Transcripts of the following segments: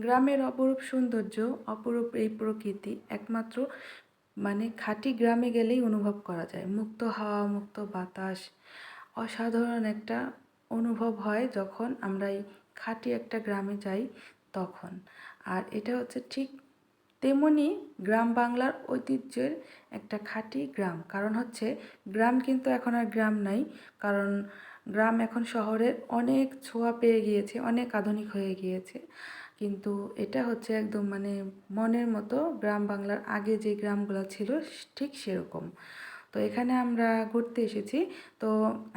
গ্রামের অপরূপ সৌন্দর্য, অপরূপ এই প্রকৃতি একমাত্র মানে খাঁটি গ্রামে গেলেই অনুভব করা যায়। মুক্ত হাওয়া, মুক্ত বাতাস, অসাধারণ একটা অনুভব হয় যখন আমরা এই খাঁটি একটা গ্রামে যাই তখন। আর এটা হচ্ছে ঠিক তেমনি গ্রাম বাংলার ঐতিহ্যের একটা খাঁটি গ্রাম। কারণ হচ্ছে গ্রাম কিন্তু এখন আর গ্রাম নাই। কারণ গ্রাম এখন শহরের অনেক ছোঁয়া পেয়ে গিয়েছে, অনেক আধুনিক হয়ে গিয়েছে। কিন্তু এটা হচ্ছে একদম মানে মনের মতো গ্রাম বাংলার আগে যে গ্রামগুলো ছিল ঠিক সেরকম। তো এখানে আমরা ঘুরতে এসেছি। তো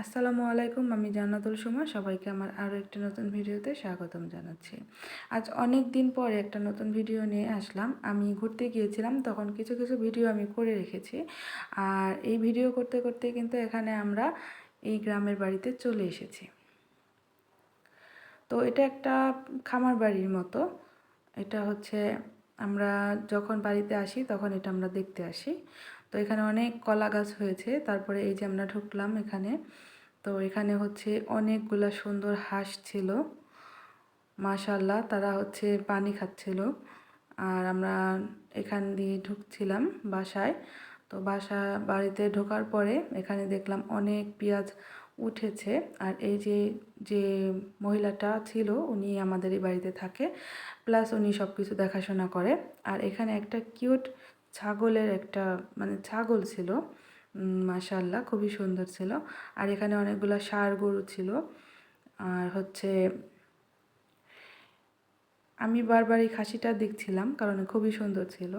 আসসালামু আলাইকুম, আমি জান্নাতুল সুমা। সবাইকে আমার আরও একটি নতুন ভিডিওতে স্বাগতম জানাচ্ছি। আজ অনেক দিন পরে একটা নতুন ভিডিও নিয়ে আসলাম। আমি ঘুরতে গিয়েছিলাম, তখন কিছু কিছু ভিডিও আমি করে রেখেছি। আর এই ভিডিও করতে করতে কিন্তু এখানে আমরা এই গ্রামের বাড়িতে চলে এসেছি। তো এটা একটা খামার বাড়ির মতো। এটা হচ্ছে আমরা যখন বাড়িতে আসি তখন এটা আমরা দেখতে আসি। তো এখানে অনেক কলা গাছ হয়েছে, তারপরে এই যে আমরা ঢুকলাম এখানে, তো এখানে হচ্ছে অনেকগুলা সুন্দর হাঁস ছিল। মাশাল্লাহ তারা হচ্ছে পানি খাচ্ছিল। আর আমরা এখান দিয়ে ঢুকছিলাম বাসায়। তো বাসা, বাড়িতে ঢোকার পরে এখানে দেখলাম অনেক পেঁয়াজ উঠেছে। আর এই যে যে মহিলাটা ছিল, উনি আমাদের এই বাড়িতে থাকে। প্লাস উনি সব কিছু দেখাশোনা করে। আর এখানে একটা কিউট ছাগলের একটা মানে ছাগল ছিল। মাশাল্লাহ খুবই সুন্দর ছিল। আর এখানে অনেকগুলো ষাঁড় গরু ছিল। আর হচ্ছে, আমি বারবার এই খাসিটা দেখছিলাম কারণ খুবই সুন্দর ছিল।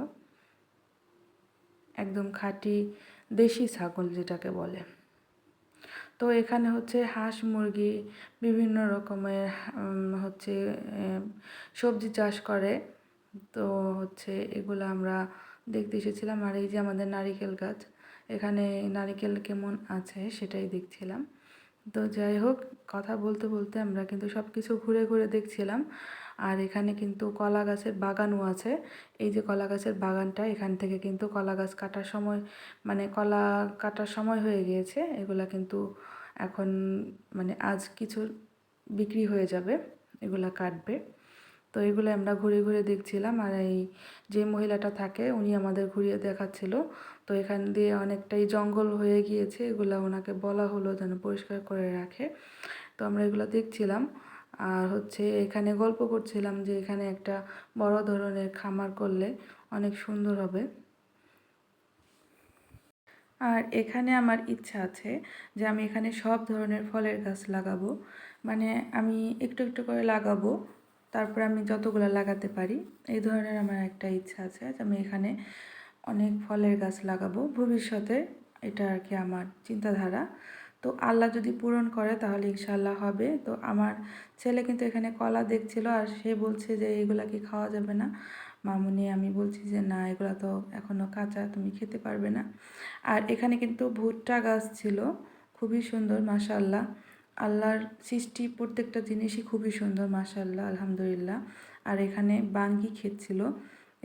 একদম খাঁটি দেশি ছাগল যেটাকে বলে। তো এখানে হচ্ছে হাঁস মুরগি বিভিন্ন রকমের হচ্ছে সবজি চাষ করে। তো হচ্ছে এগুলো আমরা দেখতে এসেছিলাম। আর এই যে আমাদের নারিকেল গাছ, এখানে নারিকেল কেমন আছে সেটাই দেখছিলাম। তো যাই হোক, কথা বলতে বলতে আমরা কিন্তু সব কিছু ঘুরে ঘুরে দেখছিলাম। আর এখানে কিন্তু কলা গাছের বাগানও আছে। এই যে কলা গাছের বাগানটা, এখান থেকে কিন্তু কলা গাছ কাটার সময় মানে কলা কাটার সময় হয়ে গিয়েছে। এগুলা কিন্তু এখন মানে আজ কিছু বিক্রি হয়ে যাবে, এগুলা কাটবে। তো এগুলো আমরা ঘুরে ঘুরে দেখছিলাম আর এই যে মহিলাটা থাকে, উনি আমাদের ঘুরিয়ে দেখাচ্ছিল। তো এখান দিয়ে অনেকটাই জঙ্গল হয়ে গিয়েছে, এগুলো ওনাকে বলা হলো যেন পরিষ্কার করে রাখে। তো আমরা এগুলো দেখছিলাম। আর হচ্ছে এখানে গল্প করছিলাম যে এখানে একটা বড় ধরনের খামার করলে অনেক সুন্দর হবে। আর এখানে আমার ইচ্ছা আছে যে আমি এখানে সব ধরনের ফলের গাছ লাগাবো। মানে আমি একটু একটু করে লাগাবো, তারপর আমি যতগুলো লাগাতে পারি। এই ধরনের আমার একটা ইচ্ছা আছে যে আমি এখানে অনেক ফলের গাছ লাগাবো। ভবিষ্যতে এটা আর কি আমার চিন্তাধারা। তো আল্লাহ যদি পূরণ করে তাহলে ইনশাল্লাহ হবে। তো আমার ছেলে কিন্তু এখানে কলা দেখছিল আর সে বলছে যে এগুলা কি খাওয়া যাবে না। মামুনি, আমি বলছি যে না, এগুলা তো এখনও কাঁচা, তুমি খেতে পারবে না। আর এখানে কিন্তু ভুট্টা গাছ ছিল, খুবই সুন্দর মাশাল্লাহ আল্লাহর সৃষ্টি প্রত্যেকটা জিনিসই খুবই সুন্দর মাশাল্লাহ আলহামদুলিল্লাহ। আর এখানে বাঙ্গি ক্ষেত ছিল,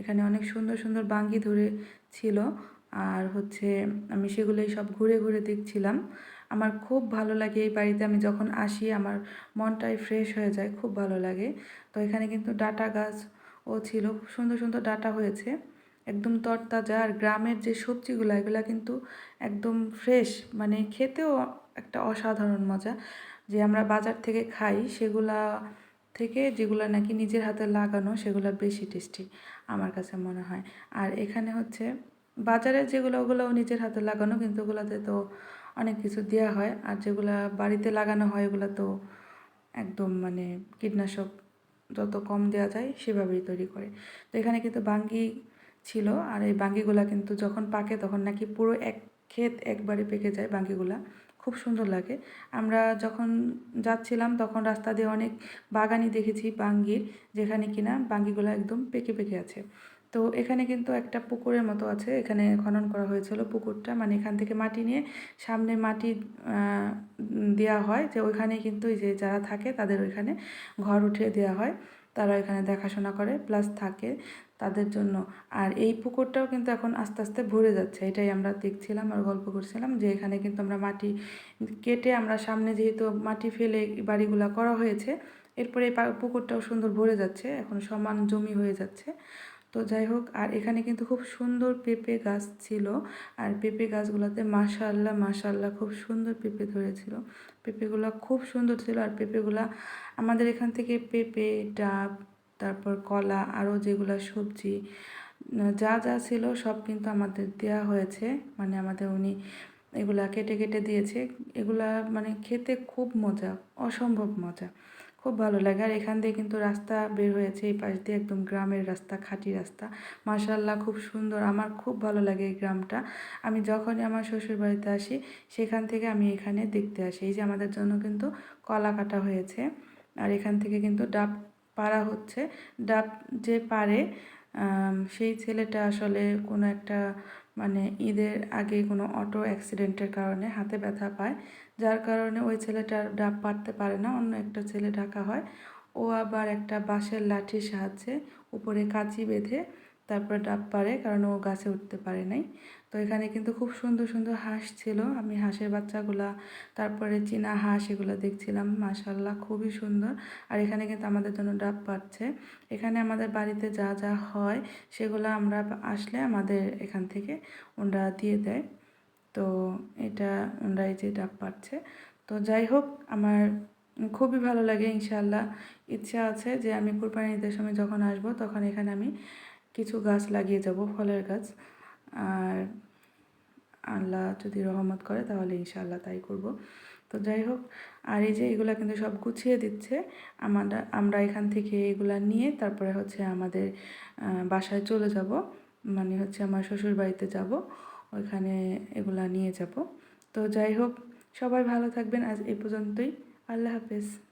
এখানে অনেক সুন্দর সুন্দর বাঙ্গি ধরে ছিল আর হচ্ছে, আমি সেগুলোই সব ঘুরে ঘুরে দেখছিলাম। আমার খুব ভালো লাগে এই বাড়িতে। আমি যখন আসি, আমার মনটাই ফ্রেশ হয়ে যায়, খুব ভালো লাগে। তো এখানে কিন্তু ডাটা গাছ ও ছিল, খুব সুন্দর সুন্দর ডাটা হয়েছে। একদম তরতাজা আর গ্রামের যে সবজিগুলো, এগুলো কিন্তু একদম ফ্রেশ মানে খেতেও একটা অসাধারণ মজা। যে আমরা বাজার থেকে খাই, সেগুলা থেকে যেগুলো নাকি নিজের হাতে লাগানো, সেগুলো বেশি টেস্টি আমার কাছে মনে হয়। আর এখানে হচ্ছে বাজারে যেগুলো ওগুলো নিজের হাতে লাগানো, কিন্তু ওগুলোতে তো অনেক কিছু দেওয়া হয় আর যেগুলো বাড়িতে লাগানো হয় ওগুলো তো একদম মানে কীটনাশক যত কম দেওয়া যায় সেভাবেই তৈরি করে। তো এখানে কিন্তু বাঙ্গি ছিল আর এই বাঙ্গিগুলা কিন্তু যখন পাকে তখন নাকি পুরো এক ক্ষেত একবারে পেকে যায় বাঙ্গিগুলা। খুব সুন্দর লাগে। আমরা যখন যাচ্ছিলাম তখন রাস্তা দিয়ে অনেক বাগানই দেখেছি বাঙ্গির যেখানে কিনা বাঙ্গিগুলো একদম পেকে পেকে আছে। তো এখানে কিন্তু একটা পুকুরের মতো আছে। এখানে খনন করা হয়েছিল পুকুরটা। মানে এখান থেকে মাটি নিয়ে সামনে মাটি দেওয়া হয় যে ওইখানে কিন্তু যে যারা থাকে তাদের ওইখানে ঘর উঠিয়ে দেওয়া হয়। তারা এখানে দেখাশোনা করে প্লাস থাকে তাদের জন্য। আর এই পুকুরটাও কিন্তু এখন আস্তে আস্তে ভরে যাচ্ছে। এটাই আমরা দেখছিলাম আর গল্প করছিলাম যে এখানে কিন্তু আমরা মাটি কেটে আমরা সামনে যেহেতু মাটি ফেলে বাড়িগুলো করা হয়েছে, এরপরে পুকুরটাও সুন্দর ভরে যাচ্ছে। এখন সমান জমি হয়ে যাচ্ছে। তো যাই হোক, আর এখানে কিন্তু খুব সুন্দর পেঁপে গাছ ছিল। আর পেঁপে গাছগুলোতে মাশাল্লাহ মাশাল্লাহ খুব সুন্দর পেঁপে ধরেছিল। পেঁপেগুলো খুব সুন্দর ছিল, আর পেঁপেগুলা আমাদের এখান থেকে পেঁপে, ডাব, তারপর কলা, আরও যেগুলো সবজি, যা যা ছিল সব কিন্তু আমাদের দেয়া হয়েছে। মানে আমাদের উনি এগুলা কেটে কেটে দিয়েছে। এগুলা মানে খেতে খুব মজা, অসম্ভব মজা। খুব ভালো লাগে। আর এখান দিয়ে কিন্তু রাস্তা বের হয়েছে, এই পাশ দিয়ে একদম গ্রামের রাস্তা, খাঁটি রাস্তা। মাশাল্লাহ খুব সুন্দর। আমার খুব ভালো লাগে এই গ্রামটা। আমি যখনই আমার শ্বশুর বাড়িতে আসি, সেখান থেকে আমি এখানে দেখতে আসি। এই যে আমাদের জন্য কিন্তু কলা কাটা হয়েছে। আর এখান থেকে কিন্তু ডাব পাড়া হচ্ছে। ডাব যে পারে সেই ছেলেটা আসলে কোনো একটা মানে ঈদের আগে কোনো অটো অ্যাক্সিডেন্টের কারণে হাতে ব্যথা পায়। যার কারণে ওই ছেলেটার ডাব পারতে পারে না, অন্য একটা ছেলে ডাকা হয়। ও আবার একটা বাঁশের লাঠির সাহায্যে উপরে কাঁচি বেঁধে তারপরে ডাব পারে কারণ ও গাছে উঠতে পারে নাই। তো এখানে কিন্তু খুব সুন্দর সুন্দর হাঁস ছিল। আমি হাঁসের বাচ্চাগুলা, তারপরে চীনা হাঁস এগুলো দেখছিলাম মাশাল্লাহ খুবই সুন্দর। আর এখানে কিন্তু আমাদের জন্য ডাব পাচ্ছে এখানে আমাদের বাড়িতে যা যা হয় সেগুলো আমরা আসলে আমাদের এখান থেকে ওনারা দিয়ে দেয়। তো এটা ওনারা যে ডাব পাচ্ছে তো যাই হোক, আমার খুবই ভালো লাগে ইনশাল্লাহ ইচ্ছা আছে যে আমি কুরবানি ঈদের সময় যখন আসব তখন এখানে আমি কিছু গাছ লাগিয়ে যাব, ফলের গাছ। আর আল্লাহ যদি রহমত করে, তাহলে ইনশাআল্লাহ তাই করব। তো যাই হোক, আর এই যে এগুলো কিন্তু সব গুছিয়ে দিচ্ছে। আমরা আমরা এখান থেকে এগুলা নিয়ে তারপরে হচ্ছে আমাদের বাসায় চলে যাব। মানে হচ্ছে আমার শ্বশুর বাড়িতে যাব, ওইখানে এগুলা নিয়ে যাব। তো যাই হোক, সবাই ভালো থাকবেন। আজ এই পর্যন্তই। আল্লাহ হাফেজ।